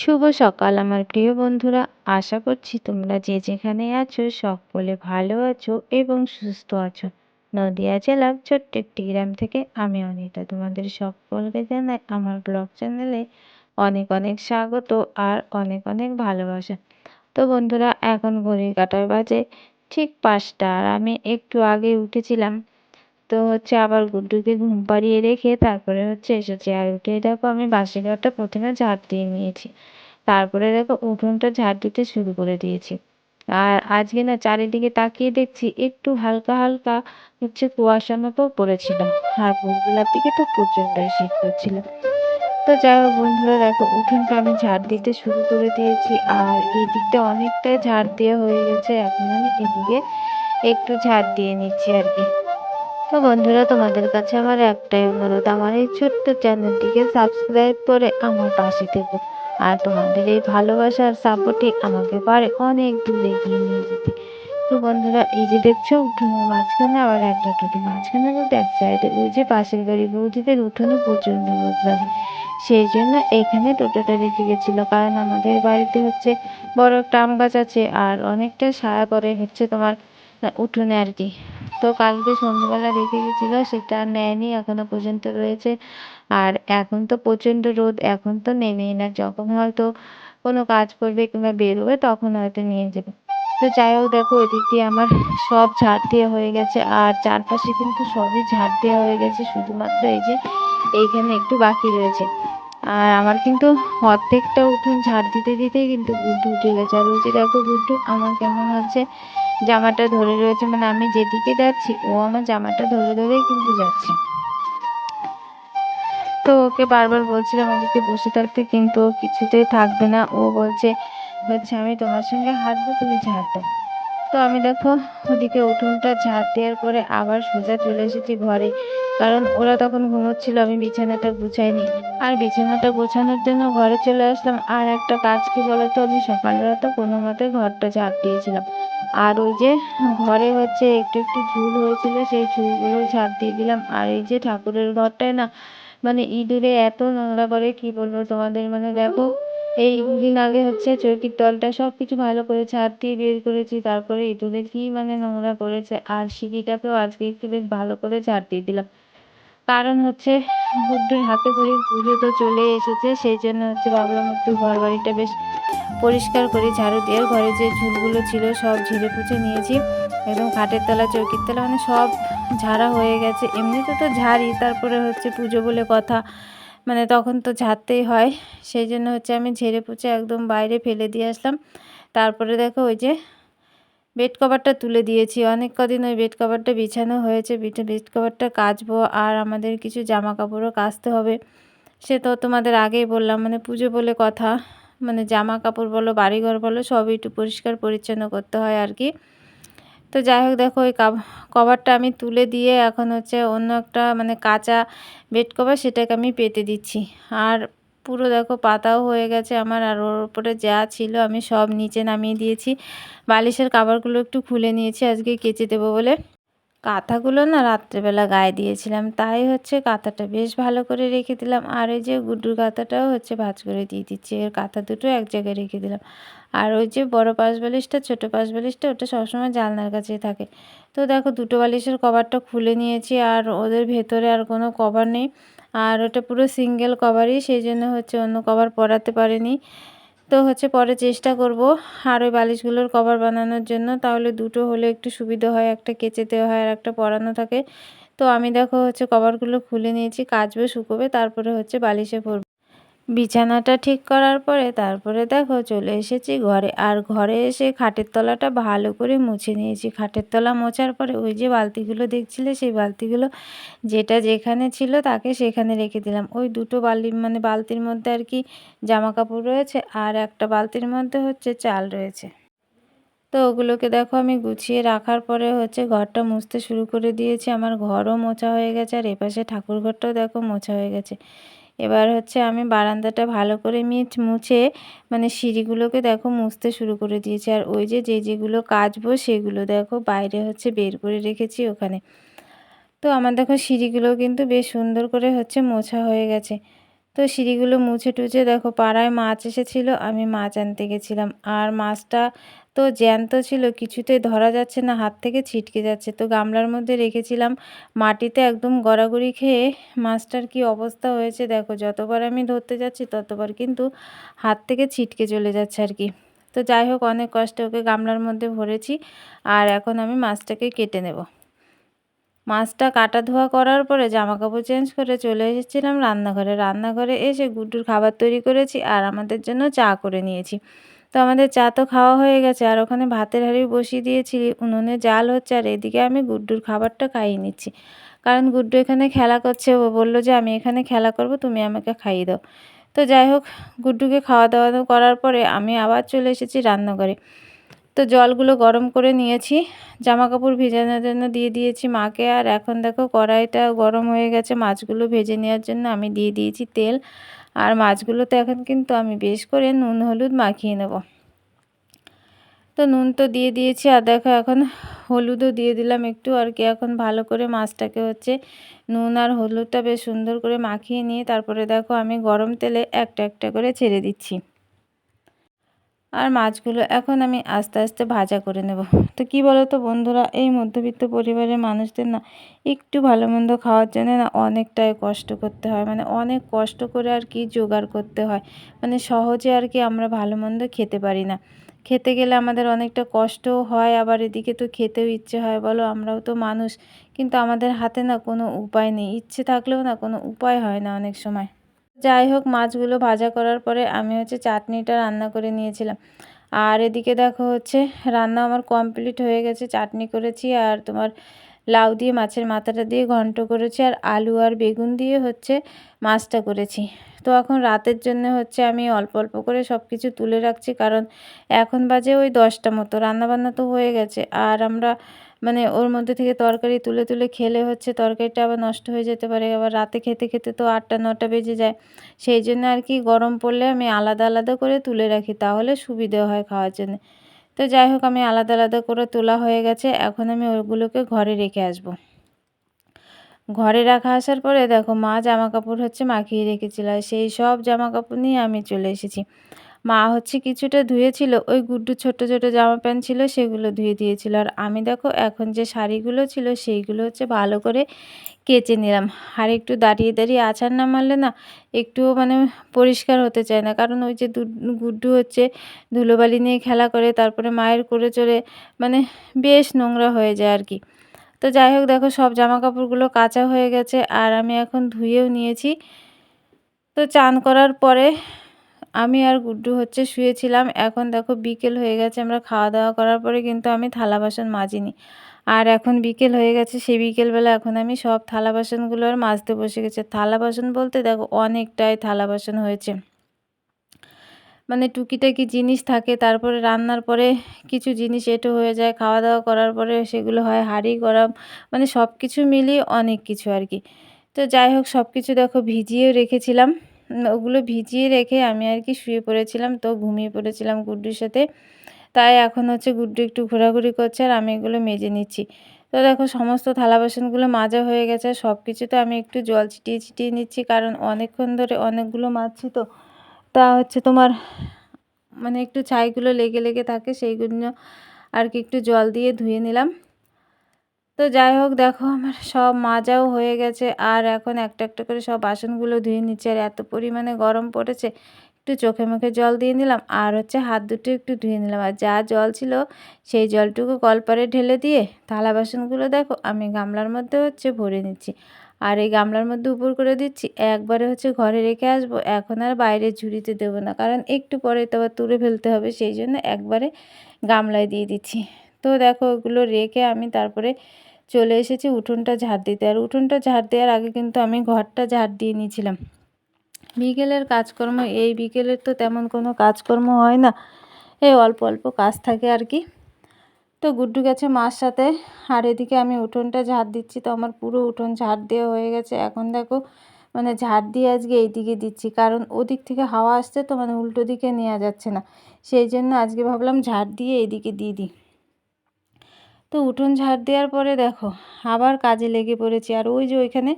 শুভ সকাল, আমার প্রিয় বন্ধুরা। আশা করছি তোমরা যে যেখানে আছো সকলে ভালো আছো এবং সুস্থ আছো। নদিয়া জেলার ছোট্ট একটি গ্রাম থেকে আমি অনিতা। তোমাদের সকলকে জানাই আমার ব্লগ চ্যানেলে অনেক অনেক স্বাগত আর অনেক অনেক ভালোবাসা। তো বন্ধুরা, এখন ঘড়ির কাটার বাজে ঠিক পাঁচটা আর আমি একটু আগে উঠেছিলাম। তো হচ্ছে আবার গুড্ডুকে ঘুম পাড়িয়ে রেখে তারপরে হচ্ছে এসেছি। আর উঠে দেখো আমি বাসি ঘরটা প্রথমে ঝাড় দিয়ে নিয়েছি। তারপরে দেখো উঠোনটা ঝাড় দিতে শুরু করে দিয়েছি। আর আজকে না চারিদিকে তাকিয়ে দেখছি একটু হালকা হালকা হচ্ছে কুয়াশার মতো পড়েছিল। আর ভোরবেলার দিকে তো প্রচণ্ড শীত করছিল তো যাই হোক বন্ধুরা, দেখো উঠোনটা আমি ঝাড় দিতে শুরু করে দিয়েছি। আর এই দিকটা অনেকটাই ঝাড় দেওয়া হয়ে গেছে। এখন আমি এদিকে একটু ঝাড় দিয়ে নিচ্ছি আর কি। তো বন্ধুরা, তোমাদের কাছে আমার একটাই অনুরোধ। আমার এই ছোট্ট চ্যানেলটিকে সাবস্ক্রাইব করে আমার পাশে থেকো। আর তোমাদের এই ভালোবাসার সাপোর্টই আমাকে পারে অনেক দূর এগিয়ে নিয়ে যেতে। তো বন্ধুরা, এই যে দেখছ উঠোনের মাঝখানে আবার একটা টোটো মাঝখানে বলতে এক সাইডে ওই যে পাশের বাড়ি বৌদিদের উঠোনে প্রচণ্ড রোদ লাগে সেই জন্য এখানে টোটোটা রেখে গেছিল। কারণ আমাদের বাড়িতে হচ্ছে বড় একটা আম গাছ আছে, আর অনেকটা ছায়া করে হচ্ছে তোমার উঠোনে আর কি। তো কালকে সন্ধ্যেবেলা রেখে গেছিল সেটা নেয়নি, এখনও পর্যন্ত রয়েছে। আর এখন তো প্রচণ্ড রোদ, এখন তো নেমেই না। যখন হয়তো কোনো কাজ করবে কিংবা বেরোবে তখন হয়তো নিয়ে যাবে। তো যাই হোক, দেখো ওদিক দিয়ে আমার সব ঝাড় দেওয়া হয়ে গেছে। আর চারপাশে কিন্তু সবই ঝাড় দেওয়া হয়ে গেছে, শুধুমাত্র এই যে এইখানে একটু বাকি রয়েছে। আর আমার কিন্তু অর্ধেকটা উঠোন ঝাড় দিতে দিতেই কিন্তু গুড্ডু উঠে গেছে। আর ওই যে দেখো গুড্ডু, আমার কেমন হচ্ছে? জামাটা ধরে রয়েছে মানে আমি যেদিকে যাচ্ছি, ও আমার জামাটা ধরে ধরেই কিন্তু যাচ্ছে। তো ওকে বারবার বলছিলাম ওদিকে বসে থাকতে, কিন্তু ও কিছুতেই থাকবে না। ও বলছে বলছে, আমি তোমার সঙ্গে হাঁটবো, তুমি ঝাড় দাও। তো আমি দেখো, ওদিকে উঠোনটা ঝাড় দেওয়ার পরে আবার সোজা চলে এসেছি ঘরে, কারণ ওরা তখন ঘুমোচ্ছিল, আমি বিছানাটা গুছাইনি। আর বিছানাটা গোছানোর জন্য ঘরে চলে আসলাম। আর একটা কাজ কি বলতো, আমি সকালবেলা তো কোনো মতে ঘরটা ঝাড় দিয়েছিলাম। আর ওই যে ঘরে হচ্ছে একটু একটু ঝুল হয়েছিল, সেই ঝুলগুলো ঝাড় দিয়ে দিলাম। আর এই যে ঠাকুরের ঘরটায় না মানে ইঁদুরে এত নোংরা করে, কি বলব তোমাদের মানে দেখো, এই দুদিন আগে হচ্ছে চৌকির তলটা সব কিছু ভালো করে ছাড় দিয়ে বের করেছি, তারপরে ইঁদুরে কি মানে নোংরা করেছে, আর সিঁড়িটাকেও আজকে একটু বেশ ভালো করে ঝাড় দিয়ে দিলাম। কারণ হচ্ছে বুদ্ধর হাতে করে পুজো তো চলে এসেছে, সেই জন্য হচ্ছে ভাবলাম একটু ঘর বাড়িটা বেশ পরিষ্কার করে ঝাড়ু দিয়ে ঘরে যে ঝুলগুলো ছিল সব ঝেড়ে পুছে নিয়েছি একদম খাটের তলা, চৌকির তলা মানে সব ঝাড়া হয়ে গেছে। এমনিতে তো ঝাড়ি, তারপরে হচ্ছে পুজো বলে কথা মানে তখন তো ঝাড়তেই হয়। সেই জন্য হচ্ছে আমি ঝেড়ে পুছে একদম বাইরে ফেলে দিয়ে আসলাম। তারপরে দেখো ওই যে বেড কভারটা তুলে দিয়েছি। অনেক কদিন ওই বেড কভারটা বিছানো হয়েছে। বেড কভারটা কাচবো আর আমাদের কিছু জামা কাপড়ও কাচতে হবে। সে তো তোমাদের আগেই বললাম মানে পুজো বলে কথা। মানে জামা কাপড় বলো, বাড়িঘর বলো, সবই একটু পরিষ্কার পরিচ্ছন্ন করতে হয় আর কি। তো যাই হোক, দেখো ওই কভারটা আমি তুলে দিয়ে এখন হচ্ছে অন্য একটা মানে কাঁচা বেড কভার সেটাকে আমি পেতে দিচ্ছি। আর পুরো দেখো পাতাও হয়ে গেছে আমার আর ওর উপরে যা ছিল আমি সব নিচে নামিয়ে দিয়েছি। বালিশের কাভারগুলো একটু খুলে নিয়েছি, আজকে কেচে দেবো বলে। কাঁথাগুলো না রাত্রেবেলা গায়ে দিয়েছিলাম, তাই হচ্ছে কাঁথাটা বেশ ভালো করে রেখে দিলাম। আর ওই যে গুড্ডুর কাঁথাটাও হচ্ছে ভাজ করে দিয়ে দিচ্ছি, এর কাঁথা দুটো এক জায়গায় রেখে দিলাম। আর ওই যে বড় পাশ বালিশটা ছোটো পাশ বালিশটা ওটা সবসময় জানলার কাছেই থাকে। তো দেখো দুটো বালিশের কভারটা খুলে নিয়েছি, আর ওদের ভেতরে আর কোনো কভার নেই। আর ওটা পুরো সিঙ্গেল কভারই সেই জন্য হচ্ছে অন্য কভার পরাতে পারেনি। তো হচ্ছে পরে চেষ্টা করব আর ওই বালিশগুলোর কভার বানানোর জন্য। তাহলে দুটো হলে একটু সুবিধা হয়, একটা কেচেতে হয় আর একটা পরানো থাকে। তো আমি দেখো হচ্ছে কভারগুলো খুলে নিয়েছি, কাচবে, শুকোবে, তারপরে হচ্ছে বালিশে পরবে বিছানাটা ঠিক করার পরে তারপরে দেখো চলে এসেছি ঘরে। আর ঘরে এসে খাটের তলাটা ভালো করে মুছে নিয়েছি। খাটের তলা মোছার পরে ওই যে বালতিগুলো দেখছিলে, সেই বালতিগুলো যেটা যেখানে ছিল তাকে সেখানে রেখে দিলাম। ওই দুটো বালি মানে বালতির মধ্যে আর কি জামা কাপড় রয়েছে আর একটা বালতির মধ্যে হচ্ছে চাল রয়েছে। তো ওগুলোকে দেখো আমি গুছিয়ে রাখার পরে হচ্ছে ঘরটা মুছতে শুরু করে দিয়েছি। আমার ঘরও মোছা হয়ে গেছে আর এপাশে ঠাকুর ঘরটাও দেখো মোছা হয়ে গেছে। এবার হচ্ছে আমি বারান্দাটা ভালো করে মুছে মানে সিঁড়িগুলোকে দেখো মুছতে শুরু করে দিয়েছি। আর ওই যে যে, যেগুলো কাচবো সেগুলো দেখো বাইরে হচ্ছে বের করে রেখেছি ওখানে। তো আমার দেখো সিঁড়িগুলো কিন্তু বেশ সুন্দর করে হচ্ছে মোছা হয়ে গেছে। তো সিঁড়িগুলো মুছে টুছে দেখো পাড়ায় মাছ এসেছিল, আমি মাছ আনতে গেছিলাম। আর মাছটা তো জ্যান্ত ছিল, কিছুতেই ধরা যাচ্ছে না, হাত থেকে ছিটকে যাচ্ছে। তো গামলার মধ্যে রেখেছিলাম, মাটিতে একদম গড়াগড়ি খেয়ে মাছটার কি অবস্থা হয়েছে দেখো, যতবার আমি ধরতে যাচ্ছি, ততবার কিন্তু হাত থেকে ছিটকে চলে যাচ্ছে আর কি। তো যাই হোক, অনেক কষ্টে ওকে গামলার মধ্যে ভরেছি আর এখন আমি মাছটাকে কেটে নেব। মাছটা কাটা ধোয়া করার পরে জামা কাপড় চেঞ্জ করে চলে এসেছিলাম রান্নাঘরে। রান্নাঘরে এসে গুড্ডুর খাবার তৈরি করেছি আর আমাদের জন্য চা করে নিয়েছি। তো আমাদের চা তো খাওয়া হয়ে গেছে, আর ওখানে ভাতের হাঁড়ি বসিয়ে দিয়েছি, উনুনে জাল হচ্ছে, আর এদিকে আমি গুড্ডুর খাবারটা খাইয়ে নিচ্ছি। কারণ গুড্ডু এখানে খেলা করছে, ও বলল যে, আমি এখানে খেলা করব, তুমি আমাকে খাইয়ে দাও। তো যাই হোক, গুড্ডুকে খাওয়া দাওয়া করার পরে আমি আবার চলে এসেছি রান্নাঘরে। তো জলগুলো গরম করে নিয়েছি জামা কাপড় ভেজানোর জন্য দিয়ে দিয়েছি মাকে, আর এখন দেখো কড়াইটা গরম হয়ে গেছে, মাছগুলো ভেজে নেওয়ার জন্য আমি দিয়ে দিয়েছি তেল। আর মাছগুলোতে এখন কিন্তু আমি বেশ করে নুন, হলুদ মাখিয়ে নেব। তো নুন তো দিয়ে দিয়েছি আর দেখো এখন হলুদও দিয়ে দিলাম একটু আর কি। এখন ভালো করে মাছটাকে হচ্ছে নুন আর হলুদটা বেশ সুন্দর করে মাখিয়ে নিয়ে তারপরে দেখো আমি গরম তেলে একটা একটা করে ছেড়ে দিচ্ছি। আর মাছগুলো এখন আমি আস্তে আস্তে ভাজা করে নেব। তো কি বলো তো বন্ধুরা, এই মধ্যবিত্ত পরিবারের মানুষদের না একটু ভালো মন্দ খাওয়ার জন্য না অনেকটাই কষ্ট করতে হয়। মানে অনেক কষ্ট করে আর কি জোগাড় করতে হয়। মানে সহজে আর কি আমরা ভালো মন্দ খেতে পারি না। খেতে গেলে আমাদের অনেকটা কষ্টও হয়, আবার এদিকে তো খেতেও ইচ্ছে হয়। বলো আমরাও তো মানুষ, কিন্তু আমাদের হাতে না কোনো উপায় নেই। ইচ্ছে থাকলেও না কোনো উপায় হয় না অনেক সময়। যাই হোক, মাছগুলো ভাজা করার পরে আমি হচ্ছে চাটনিটা রান্না করে নিয়েছিলাম। আর এদিকে দেখো হচ্ছে, রান্না আমার কমপ্লিট হয়ে গেছে, চাটনি করেছি আর তোমার লাউ দিয়ে মাছের মাথাটা দিয়ে ঘন্ট করেছি আর আলু আর বেগুন দিয়ে হচ্ছে মাছটা করেছি। তো এখন রাতের জন্য হচ্ছে আমি অল্প অল্প করে সব কিছু তুলে রাখছি, কারণ এখন বাজে ওই দশটা মতো, রান্নাবান্না তো হয়ে গেছে। আর আমরা মানে ওর মধ্যে থেকে তরকারি তুলে তুলে খেলে হচ্ছে তরকারিটা আবার নষ্ট হয়ে যেতে পারে। আবার রাতে খেতে খেতে তো আটটা, নটা বেজে যায়। সেই জন্য আর কি গরম পড়লে আমি আলাদা আলাদা করে তুলে রাখি, তাহলে সুবিধে হয় খাওয়ার জন্য। তো যাই হোক, আমি আলাদা আলাদা করে তোলা হয়ে গেছে। এখন আমি ওগুলোকে ঘরে রেখে আসব। ঘরে রাখা আসার পরে দেখো, মা জামা কাপড় হচ্ছে মাখিয়ে রেখেছিল। সেই সব জামা কাপড় নিয়ে আমি চলে এসেছি। মা হচ্ছে কিছুটা ধুয়েছিল, ওই গুড্ডু ছোট ছোট জামা প্যান্ট ছিল সেগুলো ধুয়ে দিয়েছিল। আর আমি দেখো এখন যে শাড়িগুলো ছিল সেইগুলো হচ্ছে ভালো করে কেচে নিলাম। আর একটু দাঁড়িয়ে দাঁড়িয়ে আছাড় না মারলে না একটুও মানে পরিষ্কার হতে চায় না। কারণ ওই যে গুড্ডু হচ্ছে ধুলোবালি নিয়ে খেলা করে, তারপরে মায়ের করে চড়ে মানে বেশ নোংরা হয়ে যায় আর কি। তো যাই হোক দেখো সব জামা কাপড়গুলো কাঁচা হয়ে গেছে, আর আমি এখন ধুয়েও নিয়েছি। তো চান করার পরে আমি আর গুড্ডু হচ্ছে শুয়েছিলাম। এখন দেখো বিকেল হয়ে গেছে, আমরা খাওয়া দাওয়া করার পরে কিন্তু আমি থালা বাসন মাজিনি। আর এখন বিকেল হয়ে গেছে, সেই বিকেলবেলা এখন আমি সব থালা বাসনগুলো আর মাজতে বসে গেছে। থালা বাসন বলতে দেখো অনেকটাই থালা বাসন হয়েছে। মানে টুকিটাকি জিনিস থাকে, তারপরে রান্নার পরে কিছু জিনিস এটো হয়ে যায় খাওয়া দাওয়া করার পরে সেগুলো হয় হাঁড়ি, গরম মানে সব কিছু মিলিয়ে অনেক কিছু আর কি। তো যাই হোক সব কিছু দেখো ভিজিয়েও রেখেছিলাম। ওগুলো ভিজিয়ে রেখে আমি আর কি শুয়ে পড়েছিলাম, তো ঘুমিয়ে পড়েছিলাম গুড্ডুর সাথে। তাই এখন হচ্ছে গুড্ডু একটু ঘোরাঘুরি করছে আর আমি এগুলো মেজে নিচ্ছি। তো দেখো সমস্ত থালা বাসনগুলো মাজা হয়ে গেছে সব কিছুতে আমি একটু জল ছিটিয়ে ছিটিয়ে নিচ্ছি, কারণ অনেকক্ষণ ধরে অনেকগুলো মাজছি তো। তা হচ্ছে তোমার মানে একটু ছাইগুলো লেগে লেগে থাকে, সেইগুলো আর কি একটু জল দিয়ে ধুয়ে নিলাম। তো যাই হোক, দেখো আমার সব মাজাও হয়ে গেছে। আর এখন একটা একটা করে সব বাসনগুলো ধুয়ে নিচ্ছে। আর এত পরিমাণে গরম পড়েছে, একটু চোখে মুখে জল দিয়ে নিলাম। আর হচ্ছে হাত দুটো একটু ধুয়ে নিলাম। আর যা জল ছিল, সেই জলটুকু কলপারে ঢেলে দিয়ে থালা বাসনগুলো দেখো, আমি গামলার মধ্যে হচ্ছে ভরে নিচ্ছি। আর এই গামলার মধ্যে উপর করে দিচ্ছি। একবারে হচ্ছে ঘরে রেখে আসব। এখন আর বাইরে ঝুড়িতে দেবো না। কারণ একটু পরে তো আবার তুলে ফেলতে হবে। সেই জন্য একবারে গামলায় দিয়ে দিচ্ছি। তো দেখো ওগুলো রেখে আমি তারপরে চলে এসেছি উঠোনটা ঝাড় দিতে। আর উঠোনটা ঝাড় দেওয়ার আগে কিন্তু আমি ঘরটা ঝাড় দিয়ে নিয়েছিলাম। বিকেলের কাজকর্ম, এই বিকেলের তো তেমন কোনো কাজকর্ম হয় না। এই অল্প অল্প কাজ থাকে আর কি। তো গুড্ডু গেছে মার সাথে। আর এদিকে আমি উঠোনটা ঝাড় দিচ্ছি তো আমার পুরো উঠোন ঝাড় দেওয়া হয়ে গেছে। এখন দেখো মানে ঝাড় দিয়ে আজকে এই দিকে দিচ্ছি। কারণ ওদিক থেকে হাওয়া আসছে তো মানে উল্টো দিকে নেওয়া যাচ্ছে না। সেই জন্য আজকে ভাবলাম ঝাড় দিয়ে এদিকে দিয়ে দিই। তো উঠোন ঝাড় দেওয়ার পরে দেখো, আবার কাজে লেগে পড়েছি। আর ওই যে ওইখানে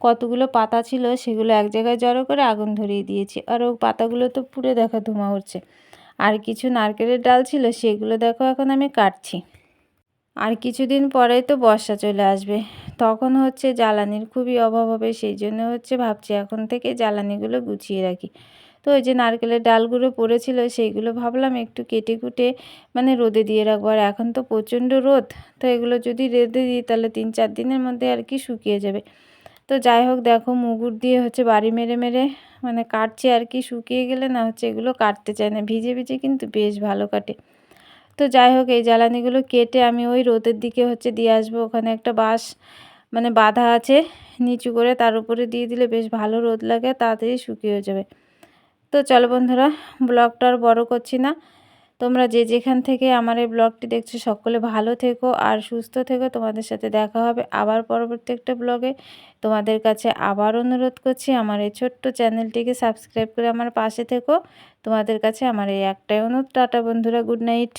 কতগুলো পাতা ছিল সেগুলো এক জায়গায় জড়ো করে আগুন ধরিয়ে দিয়েছি। আর ও পাতাগুলো তো পুড়ে দেখা ধোঁয়া উঠছে। আর কিছু নারকেলের ডাল ছিল সেগুলো দেখো এখন আমি কাটছি। আর কিছুদিন পরেই তো বর্ষা চলে আসবে। তখন হচ্ছে জ্বালানির খুবই অভাব হবে, সেই জন্য হচ্ছে ভাবছি এখন থেকে জ্বালানিগুলো গুছিয়ে রাখি। তো ওই যে নারকেলের ডালগুলো পড়েছিল, সেইগুলো ভাবলাম একটু কেটে কুটে মানে রোদে দিয়ে রাখব। আর এখন তো প্রচণ্ড রোদ, তো এগুলো যদি রোদে দিই তাহলে তিন চার দিনের মধ্যে আর কি শুকিয়ে যাবে। তো যাই হোক, দেখো মুগুর দিয়ে হচ্ছে বাড়ি মেরে মেরে মানে কাটছে আর কি, শুকিয়ে গেলে না হচ্ছে এগুলো কাটতে চায় না, ভিজে ভিজে কিন্তু বেশ ভালো কাটে। তো যাই হোক, এই জ্বালানিগুলো কেটে আমি ওই রোদের দিকে হচ্ছে দিয়ে আসব, ওখানে একটা বাঁশ মানে বাঁধা আছে, নিচু করে তার উপরে দিয়ে দিলে বেশ ভালো রোদ লাগে, তাড়াতাড়ি শুকিয়ে যাবে। তো চলো বন্ধুরা, ব্লগটা আর বড়ো করছি না। তোমরা যে যেখান থেকে আমার এই ব্লগটি দেখছ, সকলে ভালো থেকো আর সুস্থ থেকো। তোমাদের সাথে দেখা হবে আবার পরবর্তী একটা ব্লগে। তোমাদের কাছে আবার অনুরোধ করছি, আমার এই ছোট্ট চ্যানেলটিকে সাবস্ক্রাইব করে আমার পাশে থেকো। তোমাদের কাছে আমার এই একটাই অনুরোধ। টাটা বন্ধুরা, গুড নাইট।